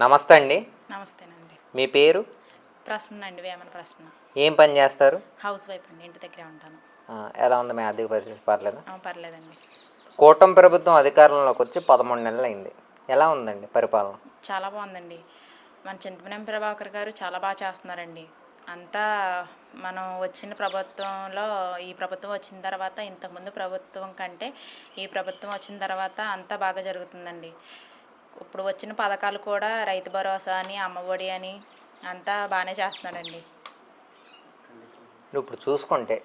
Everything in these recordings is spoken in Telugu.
నమస్తే అండి. నమస్తేనండి. మీ పేరు? ప్రశ్న అండి వేమన ప్రశ్న ఏం పని చేస్తారు? హౌస్ వైఫ్ అండి ఇంటి దగ్గరే ఉంటాను. ఆ, ఎలా ఉంది మీ ఆర్థిక పరిస్థితి? పర్లేదు? ఆ, పర్లేదండి. కూటమి ప్రభుత్వం అధికారంలోకి వచ్చి పదమూడు నెలలు అయింది. ఎలా ఉందండి పరిపాలన? చాలా బాగుందండి. మన చింతమనేని ప్రభాకర్ గారు చాలా బాగా చేస్తున్నారండి. అంతా మనం వచ్చిన ప్రభుత్వంలో ఈ ప్రభుత్వం వచ్చిన తర్వాత ఇంతకుముందు ప్రభుత్వం కంటే ఈ ప్రభుత్వం వచ్చిన తర్వాత అంతా బాగా జరుగుతుందండి. ఇప్పుడు వచ్చిన పథకాలు కూడా రైతు భరోసా అని అమ్మఒడి అని అంతా బాగానే చేస్తున్నారండి. నువ్వు ఇప్పుడు చూసుకుంటే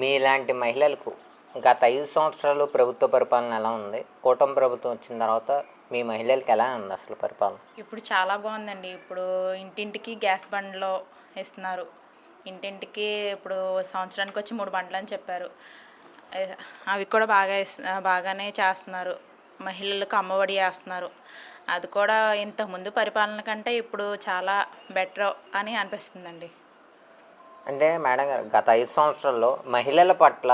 మీలాంటి మహిళలకు గత ఐదు సంవత్సరాలు ప్రభుత్వ పరిపాలన ఎలా ఉంది? కూటమి ప్రభుత్వం వచ్చిన తర్వాత మీ మహిళలకు ఎలా ఉంది అసలు పరిపాలన? ఇప్పుడు చాలా బాగుందండి. ఇప్పుడు ఇంటింటికి గ్యాస్ బండ్లో ఇస్తున్నారు. ఇంటింటికి ఇప్పుడు సంవత్సరానికి వచ్చి మూడు బండ్లు అని చెప్పారు. అవి కూడా బాగా బాగానే చేస్తున్నారు. మహిళలకు అమ్మఒడి వేస్తున్నారు. అది కూడా ఇంతకుముందు పరిపాలన కంటే ఇప్పుడు చాలా బెటర్ అని అనిపిస్తుందండి. అంటే మేడం గారు గత ఐదు సంవత్సరాల్లో మహిళల పట్ల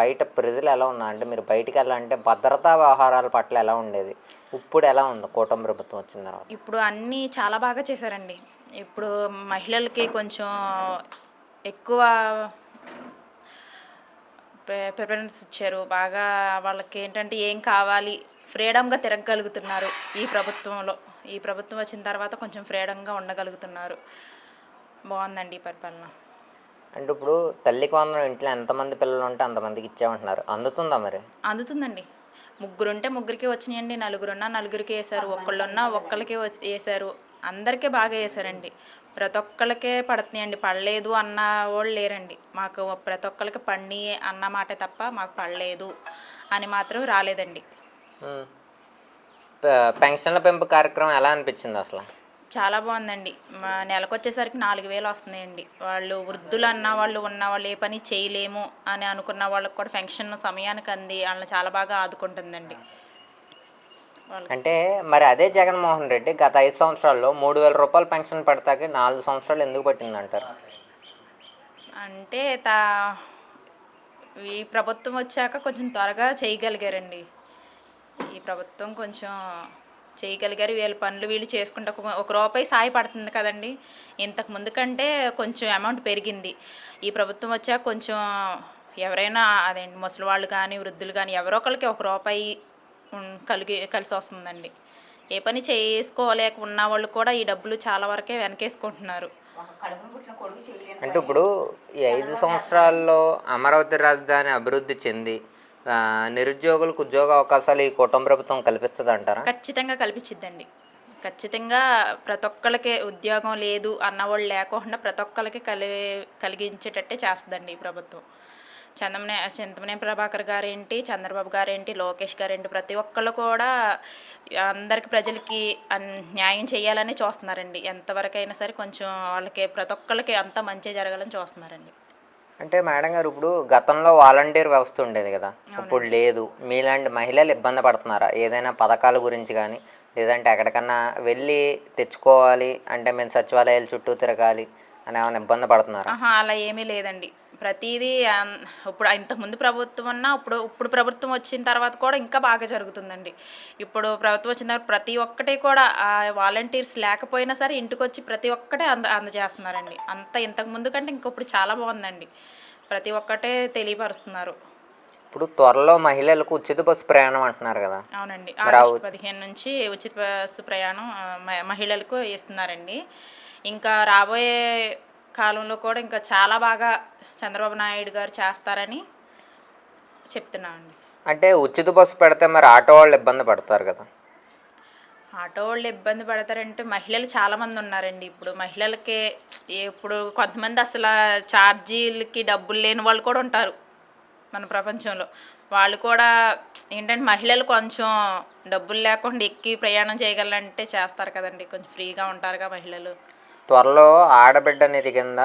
బయట ప్రజలు ఎలా ఉన్నారు అంటే మీరు బయటికి వెళ్ళాలంటే భద్రతా వ్యవహారాల పట్ల ఎలా ఉండేది? ఇప్పుడు ఎలా ఉంది? కూటమి ప్రభుత్వం వచ్చిన తర్వాత. ఇప్పుడు అన్నీ చాలా బాగా చేశారండి. ఇప్పుడు మహిళలకి కొంచెం ఎక్కువ ప్రిఫరెన్స్ ఇచ్చారు. బాగా వాళ్ళకి ఏంటంటే ఏం కావాలి ఫ్రీడమ్గా తిరగగలుగుతున్నారు ఈ ప్రభుత్వంలో. ఈ ప్రభుత్వం వచ్చిన తర్వాత కొంచెం ఫ్రీడమ్గా ఉండగలుగుతున్నారు. బాగుందండి ఈ పరిపాలన. అంటే ఇప్పుడు తల్లికి వందనం ఇంట్లో ఎంతమంది పిల్లలు ఉంటే అంతమందికి ఇచ్చామంటున్నారు. అందుతుందా మరి? అందుతుందండి. ముగ్గురుంటే ముగ్గురికి వచ్చినాయండి. నలుగురున్నా నలుగురికి వేశారు. ఒక్కళ్ళున్నా ఒక్కళ్ళకే వేశారు. అందరికీ బాగా వేశారండి. ప్రతి ఒక్కళ్ళకే పడుతున్నాయండి. పడలేదు అన్న వాళ్ళు లేరండి. మాకు ప్రతి ఒక్కళ్ళకి పడిని అన్న మాటే తప్ప మాకు పడలేదు అని మాత్రం రాలేదండి. పెన్షన్ల పెంపు కార్యక్రమం ఎలా అనిపించింది అసలు? చాలా బాగుందండి. మా నెలకు వచ్చేసరికి నాలుగు వేలు వస్తున్నాయండి. వాళ్ళు వృద్ధులు అన్న వాళ్ళు ఉన్న వాళ్ళు ఏ పని చేయలేము అని అనుకున్న వాళ్ళకి కూడా పెన్షన్ సమయానికి అంది. వాళ్ళని చాలా బాగా ఆదుకుంటుందండి. అంటే మరి అదే జగన్మోహన్ రెడ్డి గత ఐదు సంవత్సరాల్లో మూడు వేల రూపాయలు పెన్షన్ పడతాకి నాలుగు సంవత్సరాలు ఎందుకు పట్టింది అంటారు అంటే తా ఈ ప్రభుత్వం వచ్చాక కొంచెం త్వరగా చేయగలిగారండి. ప్రభుత్వం కొంచెం చేయగలిగారు. వీళ్ళ పనులు వీళ్ళు చేసుకుంటే ఒక- రూపాయి సాయ పడుతుంది కదండి. ఇంతకు ముందు కంటే కొంచెం అమౌంట్ పెరిగింది. ఈ ప్రభుత్వం వచ్చాక కొంచెం ఎవరైనా అదేంటి ముసలి వాళ్ళు కానీ వృద్ధులు కానీ ఎవరో ఒకరికి ఒక రూపాయి కలిగి కలిసి వస్తుందండి. ఏ పని చేసుకోలేక ఉన్న వాళ్ళు కూడా ఈ డబ్బులు చాలా వరకే వెనకేసుకుంటున్నారు. అంటే ఇప్పుడు ఈ ఐదు సంవత్సరాల్లో అమరావతి రాజధాని అభివృద్ధి చెంది. నిరుద్యోగులకు ఉద్యోగ అవకాశాలు ఈ కుటుంబ ప్రభుత్వం కల్పిస్తుంది అంటారా? ఖచ్చితంగా కల్పించిద్దండి. ఖచ్చితంగా ప్రతి ఒక్కరికి ఉద్యోగం లేదు అన్నవాళ్ళు లేకుండా ప్రతి ఒక్కరికి కలి కలిగించేటట్టే చేస్తుందండి ఈ ప్రభుత్వం. చందమనే చింతమనే ప్రభాకర్ గారేంటి చంద్రబాబు గారేంటి లోకేష్ గారేంటి ప్రతి ఒక్కళ్ళు కూడా అందరికి ప్రజలకి అన్- న్యాయం చేయాలని చూస్తున్నారండి. ఎంతవరకైనా సరే కొంచెం వాళ్ళకి ప్రతి ఒక్కళ్ళకి అంత మంచి జరగాలని చూస్తున్నారండి. అంటే మేడం గారు ఇప్పుడు గతంలో వాలంటీర్ వ్యవస్థ ఉండేది కదా. ఇప్పుడు లేదు. మీలాంటి మహిళలు ఇబ్బంది పడుతున్నారా? ఏదైనా పథకాల గురించి కానీ లేదంటే ఎక్కడికన్నా వెళ్ళి తెచ్చుకోవాలి అంటే మేము సచివాలయాల చుట్టూ తిరగాలి అని ఏమైనా ఇబ్బంది పడుతున్నారా? అలా ఏమీ లేదండి. ప్రతిదీ ఇప్పుడు ఇంతకుముందు ప్రభుత్వం అన్నా ఇప్పుడు ఇప్పుడు ప్రభుత్వం వచ్చిన తర్వాత కూడా ఇంకా బాగా జరుగుతుందండి. ఇప్పుడు ప్రభుత్వం వచ్చిన తర్వాత ప్రతి ఒక్కటి కూడా వాలంటీర్స్ లేకపోయినా సరే ఇంటికి వచ్చి ప్రతి ఒక్కటే అంద అందజేస్తున్నారండి. అంత ఇంతకు ముందు కంటే ఇంక ఇప్పుడు చాలా బాగుందండి. ప్రతి ఒక్కటే తెలియపరుస్తున్నారు. ఇప్పుడు త్వరలో మహిళలకు ఉచిత బస్సు ప్రయాణం అంటున్నారు కదా. అవునండి. పదిహేను నుంచి ఉచిత బస్సు ప్రయాణం మహిళలకు ఇస్తున్నారండి. ఇంకా రాబోయే కాలంలో కూడా ఇంకా చాలా బాగా చంద్రబాబు నాయుడు గారు చేస్తారని చెప్తున్నామండి. అంటే ఉచిత బస్సు పెడితే మరి ఆటో వాళ్ళు ఇబ్బంది పడతారు కదా. ఆటో వాళ్ళు ఇబ్బంది పడతారంటే మహిళలు చాలామంది ఉన్నారండి. ఇప్పుడు మహిళలకి ఇప్పుడు కొంతమంది అసలు ఛార్జీలకి డబ్బులు లేని వాళ్ళు కూడా ఉంటారు మన ప్రపంచంలో. వాళ్ళు కూడా ఏంటంటే మహిళలు కొంచెం డబ్బులు లేకుండా ఎక్కి ప్రయాణం చేయగలంటే చేస్తారు కదండి. కొంచెం ఫ్రీగా ఉంటారుగా మహిళలు. త్వరలో ఆడబిడ్డ నిధి కింద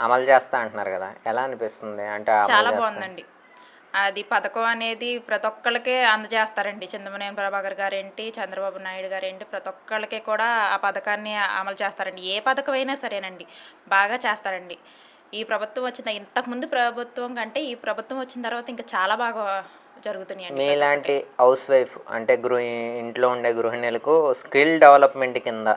అమలు చేస్తా అంటున్నారు కదా. ఎలా అనిపిస్తుంది? అంటే చాలా బాగుందండి. అది పథకం అనేది ప్రతి ఒక్కళ్ళకే అందజేస్తారండి. చంద్రమనేని ప్రభాకర్ గారు ఏంటి చంద్రబాబు నాయుడు గారు ఏంటి ప్రతి ఒక్కళ్ళకి కూడా ఆ పథకాన్ని అమలు చేస్తారండి. ఏ పథకం అయినా సరేనండి. బాగా చేస్తారండి. ఈ ప్రభుత్వం వచ్చిన ఇంతకుముందు ప్రభుత్వం కంటే ఈ ప్రభుత్వం వచ్చిన తర్వాత ఇంకా చాలా బాగా జరుగుతున్నాయండి మీలాంటి హౌస్ వైఫ్ అంటే గృహ ఇంట్లో ఉండే గృహిణులకు స్కిల్ డెవలప్మెంట్ కింద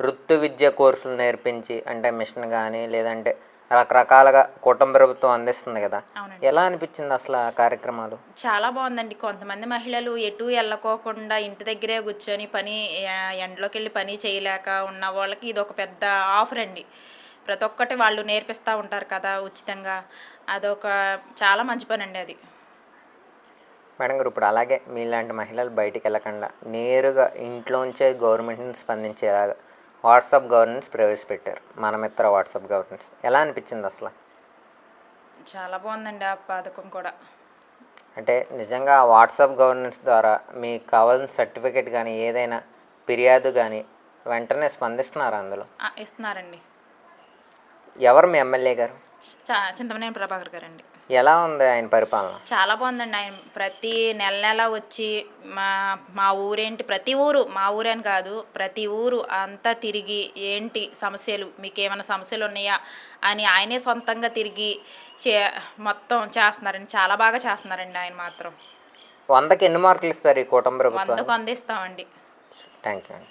వృత్తి విద్య కోర్సులు నేర్పించి అంటే మిషన్ కానీ లేదంటే రకరకాలుగా కుటుంబ ప్రభుత్వం అందిస్తుంది కదా. ఎలా అనిపించింది అసలు ఆ కార్యక్రమాలు? చాలా బాగుందండి. కొంతమంది మహిళలు ఎటు వెళ్ళకోకుండా ఇంటి దగ్గరే కూర్చొని పని ఎండలోకి వెళ్ళి పని చేయలేక ఉన్న వాళ్ళకి ఇది ఒక పెద్ద ఆఫర్ అండి. ప్రతి ఒక్కటి వాళ్ళు నేర్పిస్తూ ఉంటారు కదా ఉచితంగా. అదొక చాలా మంచి పని అండి అది. మేడం గారు ఇప్పుడు అలాగే మీలాంటి మహిళలు బయటికి వెళ్ళకుండా నేరుగా ఇంట్లోంచే గవర్నమెంట్ని స్పందించేలాగా వాట్సాప్ గవర్నెన్స్ ప్రవేశపెట్టారు. మన మిత్ర వాట్సాప్ గవర్నెన్స్. ఎలా అనిపించింది అసలు? చాలా బాగుందండి ఆ పథకం కూడా. అంటే నిజంగా వాట్సాప్ గవర్నెన్స్ ద్వారా మీకు కావాల్సిన సర్టిఫికేట్ కానీ ఏదైనా ఫిర్యాదు కానీ వెంటనే స్పందిస్తున్నారు అందులో? ఇస్తున్నారండి. ఎవరు మీ ఎమ్మెల్యే గారు? చింతమనేని ప్రభాకర్ గారండి. ఎలా ఉంది ఆయన పరిపాలన? చాలా బాగుందండి ఆయన. ప్రతి నెల నెల వచ్చి మా మా ఊరేంటి ప్రతి ఊరు మా ఊరని కాదు ప్రతి ఊరు అంతా తిరిగి ఏంటి సమస్యలు మీకు ఏమైనా సమస్యలు ఉన్నాయా అని ఆయనే సొంతంగా తిరిగి చే మొత్తం చేస్తున్నారండి. చాలా బాగా చేస్తున్నారండి ఆయన మాత్రం. వందకి ఎన్ని మార్కులు ఇస్తారు ఈ కుటుంబ వందకు అందిస్తామండి థ్యాంక్ యూ అండి.